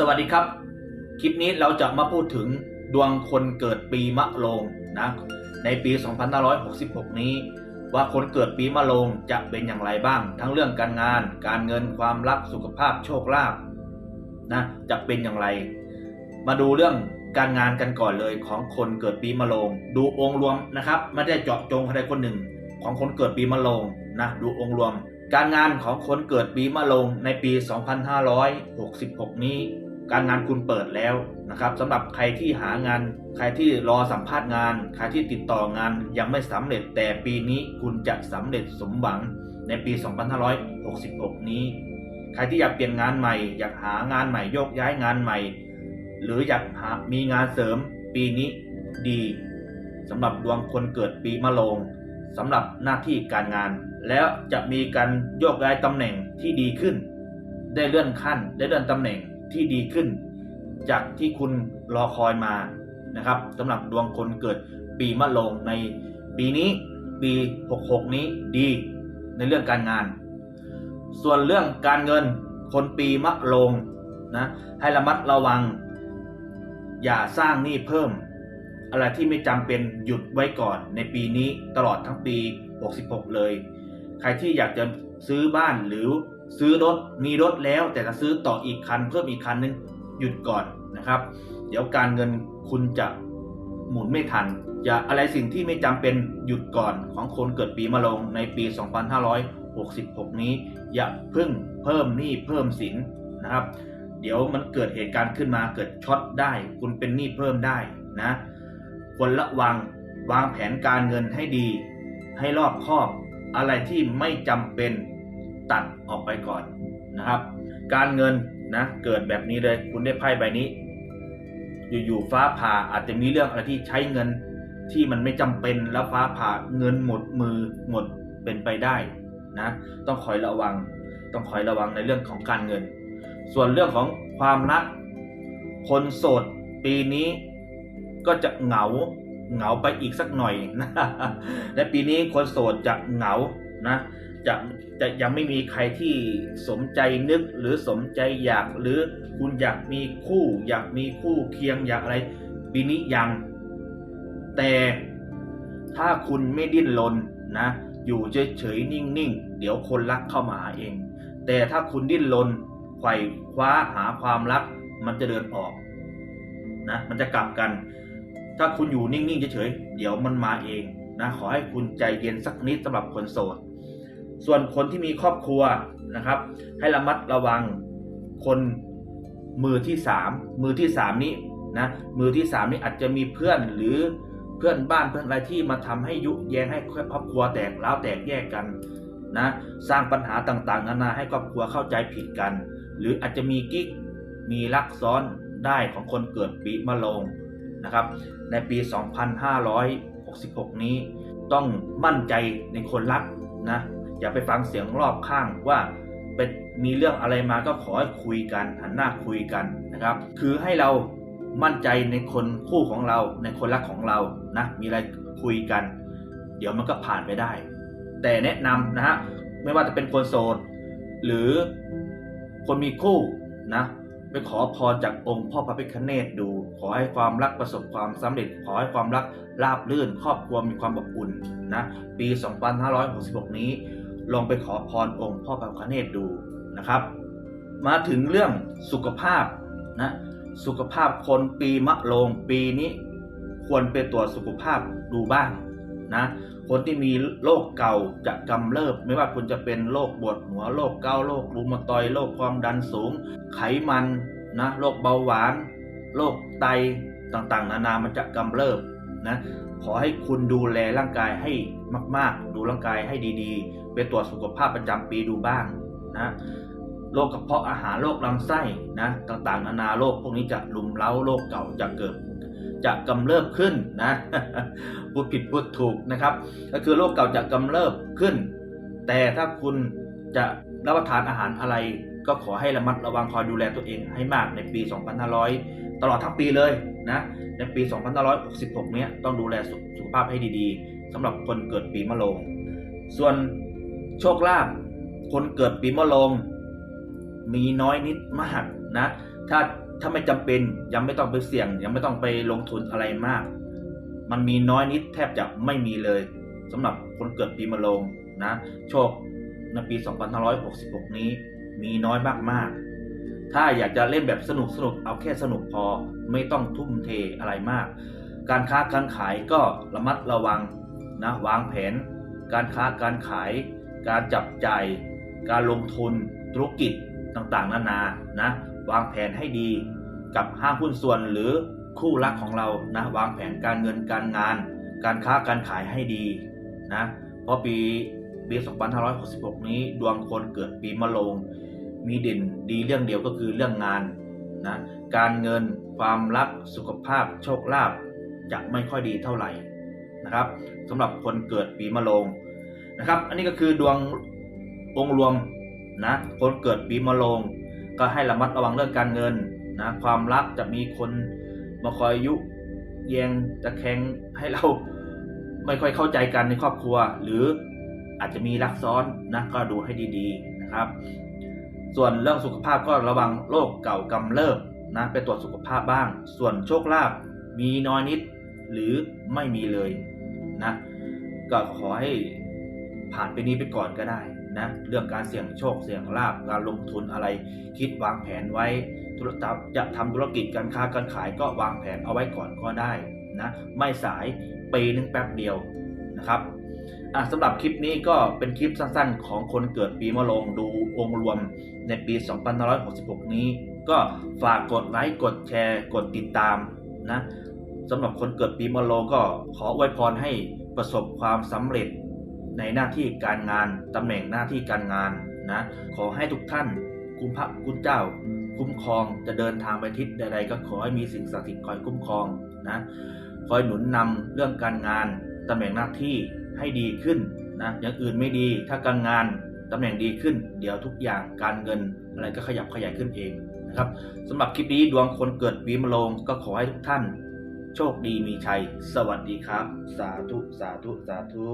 สวัสดีครับ คลิปนี้เราจะมาพูดถึงดวงคนเกิดปีมะโรงนะในปี 2566 นี้ ว่าคนเกิดปีมะโรงจะเป็นอย่างไรบ้าง ทั้งเรื่องการงาน การเงินความรักสุขภาพโชคลาภนะจะเป็นอย่างไร มาดูเรื่องการงานกันก่อนเลยของคนเกิดปีมะโรงดูองค์รวมนะครับ ไม่ได้เจาะจงใครคนหนึ่งของคนเกิดปีมะโรงนะดูองค์รวมการงานของคนเกิดปีมะโรงในปี 2566 นี้ การงานคุณเปิดแล้วนะครับสำหรับใครที่หางาน ใครที่รอสัมภาษณ์งาน ใครที่ติดต่องานยังไม่สำเร็จแต่ปีนี้คุณจะสำเร็จสมหวังในปี 2566 นี้ ใครที่อยากเปลี่ยนงานใหม่ อยากหางานใหม่โยกย้ายงานใหม่ หรืออยากหามีงานเสริมปีนี้ดีสำหรับดวงคนเกิดปีมะโรงสำหรับหน้าที่การงาน แล้วจะมีการโยกย้ายตำแหน่งที่ดีขึ้น ได้เลื่อนขั้นได้เลื่อนตำแหน่ง ที่ดีขึ้น จากที่คุณรอคอยมานะครับสำหรับดวงคนเกิดปีมะโรงในปีนี้ปี 66 นี้ดีในเรื่องการงาน ส่วนเรื่องการเงินคนปีมะโรงนะให้ระมัดระวัง อย่าสร้างหนี้เพิ่ม อะไรที่ไม่จำเป็นหยุดไว้ก่อนในปีนี้ตลอดทั้งปี 66 เลย ใครที่อยากจะซื้อบ้านหรือ ซื้อรถมีรถแล้ว แต่จะซื้อต่ออีกคันเพิ่มอีกคันนึงหยุดก่อนนะครับ เดี๋ยวการเงินคุณจะหมุนไม่ทัน อย่าอะไรสิ่งที่ไม่จำเป็นหยุดก่อนของคนเกิดปีมะโรงในปี 2566 นี้ อย่าพิ่งเพิ่มหนี้เพิ่มสินนะครับ เดี๋ยวมันเกิดเหตุการณ์ขึ้นมาเกิดช็อตได้ คุณเป็นหนี้เพิ่มได้นะควรระวังวางแผนการเงินให้ดี ให้รอบคอบ อะไรที่ไม่จำเป็น ตัดออกไปก่อนนะครับ การเงินนะเกิดแบบนี้เลยคุณได้ไพ่ใบนี้ อยู่ๆฟ้าผ่าอาจจะมีเรื่องอะไรที่ใช้เงินที่มันไม่จำเป็นแล้วฟ้าผ่าเงินหมดมือหมดเป็นไปได้นะต้องคอยระวัง ต้องคอยระวังในเรื่องของการเงิน ส่วนเรื่องของความรักคนโสดปีนี้ก็จะเหงาเหงาไปอีกสักหน่อยนะในปีนี้คนโสดจะเหงานะ จะจะยังไม่มีใครที่สมใจนึกหรือสมใจอยากหรือคุณอยากมีคู่ อยากมีคู่เคียงอยากอะไรปีนี้ยัง แต่ถ้าคุณไม่ดิ้นรนนะ อยู่เฉยๆนิ่งๆ เดี๋ยวคนรักเข้ามาหาเอง แต่ถ้าคุณดิ้นรนไขว่คว้าหาความรัก มันจะเดินออกนะมันจะกลับกัน ถ้าคุณอยู่นิ่งๆเฉยๆเดี๋ยวมันมาเองนะขอให้คุณใจเย็นสักนิดสำหรับคนโสด ส่วนคนที่มีครอบครัวนะครับ ให้ระมัดระวังคนมือที่สามมือที่สามนี้นะมือที่สามนี้อาจจะมีเพื่อนหรือเพื่อนบ้านเพื่อนอะไรที่มาทำให้ยุแยงให้ครอบครัวแตกร้าวแตกแยกกันนะสร้างปัญหาต่างๆนานาให้ครอบครัวเข้าใจผิดกัน หรืออาจจะมีกิ๊กมีรักซ้อนได้ของคนเกิดปีมะโรงนะครับ ในปี 2566 นี้ต้องมั่นใจในคนรักนะ อย่าไปฟังเสียงรอบข้างว่าเป็นมีเรื่องอะไรมาก็ขอให้คุยกันหันหน้าคุยกันนะครับ คือให้เรามั่นใจในคนคู่ของเราในคนรักของเรานะมีอะไรคุยกัน เดี๋ยวมันก็ผ่านไปได้ แต่แนะนำนะฮะไม่ว่าจะเป็นคนโสดหรือคนมีคู่นะไปขอพรจากองค์พ่อพระพิฆเนศดู ขอให้ความรักประสบความสำเร็จ ขอให้ความรักราบรื่น ครอบครัวมีความอบอุ่นนะปี 2566 นี้ ลองไปขอพรองค์พ่อพระพิฆเนศดูนะครับ มาถึงเรื่องสุขภาพนะสุขภาพคนปีมะโรงปีนี้ควรไปตรวจสุขภาพดูบ้างนะคนที่มีโรคเก่าจะกำเริบ ไม่ว่าคุณจะเป็นโรคปวดหัวโรคเกาโรครูมาตอยโรคความดันสูง ไขมันนะโรคเบาหวานโรคไตต่างๆ นานามันจะกำเริบ นะขอให้คุณดูแลร่างกายให้มาก ๆ ดูร่างกายให้ดีๆ ไปตรวจสุขภาพประจำปีดูบ้างนะโรคกระเพาะอาหารโรคลำไส้นะต่างๆ นานาโรคพวกนี้จะลุมเล้าโรคเก่าจะเกิดจะกำเริบขึ้นนะพูดผิดพูดถูกนะครับ ก็คือโรคเก่าจะกำเริบขึ้น แต่ถ้าคุณจะรับประทานอาหารอะไร ก็ขอให้ระมัดระวังคอยดูแลตัวเองให้มากในปี 2500 ตลอดทั้งปีเลยนะในปี 2566 เนี้ยต้องดูแลสุขภาพให้ดีๆสำหรับคนเกิดปีมะโรงส่วนโชคลาภคนเกิดปีมะโรงมีน้อยนิดมากนะถ้าถ้าไม่จำเป็นยังไม่ต้องไปเสี่ยง ยังไม่ต้องไปลงทุนอะไรมาก มันมีน้อยนิดแทบจะไม่มีเลยสำหรับคนเกิดปีมะโรงนะโชคในปี 2566 นี้ มีน้อยมากๆ ถ้าอยากจะเล่นแบบสนุกสนุกเอาแค่สนุกพอไม่ต้องทุ่มเทอะไรมาก การค้าการขายก็ระมัดระวังนะวางแผน การค้าการขาย การจับจ่ายการลงทุนธุรกิจต่างๆ นานานะวางแผนให้ดีกับห้างหุ้นส่วนหรือคู่รักของเรานะวางแผนการเงินการงาน การค้าการขายให้ดีนะเพราะปี ปี 2566 นี้ดวงคนเกิดปีมะโรงมีเด่นดีเรื่องเดียวก็คือเรื่องงานนะการเงินความรักสุขภาพโชคลาภจะไม่ค่อยดีเท่าไหร่นะครับสำหรับคนเกิดปีมะโรงนะครับ อันนี้ก็คือดวงองค์รวมนะคนเกิดปีมะโรงก็ให้ระมัดระวังเรื่องการเงินนะความรักจะมีคนมาคอยยุแยงตะแคงให้เราไม่ค่อยเข้าใจกันในครอบครัว หรือ อาจจะมีรักซ้อนนะก็ดูให้ดีๆนะครับ ส่วนเรื่องสุขภาพก็ระวังโรคเก่ากำเริบนะไปตรวจสุขภาพบ้าง ส่วนโชคลาภมีน้อยนิดหรือไม่มีเลยนะก็ขอให้ผ่านไปนี้ไปก่อนก็ได้นะเรื่องการเสี่ยงโชคเสี่ยงลาบการลงทุนอะไรคิดวางแผนไว้ธุรจะทำธุรกิจการค้าการขายก็วางแผนเอาไว้ก่อนก็ได้นะไม่สายปีนึงแป๊บเดียวนะครับ อะสำหรับคลิปนี้ก็เป็นคลิปสั้นๆ ของคนเกิดปีมะโรงดูองค์รวมในปี 2566 นี้ ก็ฝากกดไลค์ กดแชร์ กดติดตามนะสำหรับคนเกิดปีมะโรงก็ขออวยพรให้ประสบความสำเร็จในหน้าที่การงานตำแหน่งหน้าที่การงานนะขอให้ทุกท่านคุณพระคุณเจ้า คุ้มครองจะเดินทางไปทิศใดๆ ก็ขอให้มีสิ่งศักดิ์สิทธิ์คอยคุ้มครองนะคอยหนุนนำเรื่องการงานตำแหน่งหน้าที่ ให้ดีขึ้นนะอย่างอื่นไม่ดีถ้าการงานตำแหน่งดีขึ้น เดี๋ยวทุกอย่างการเงินอะไรก็ขยับขยายขึ้นเองนะครับสำหรับคลิปนี้ดวงคนเกิดปีมะโรงก็ขอให้ทุกท่าน โชคดีมีชัย สวัสดีครับ สาธุ สาธุ สาธุ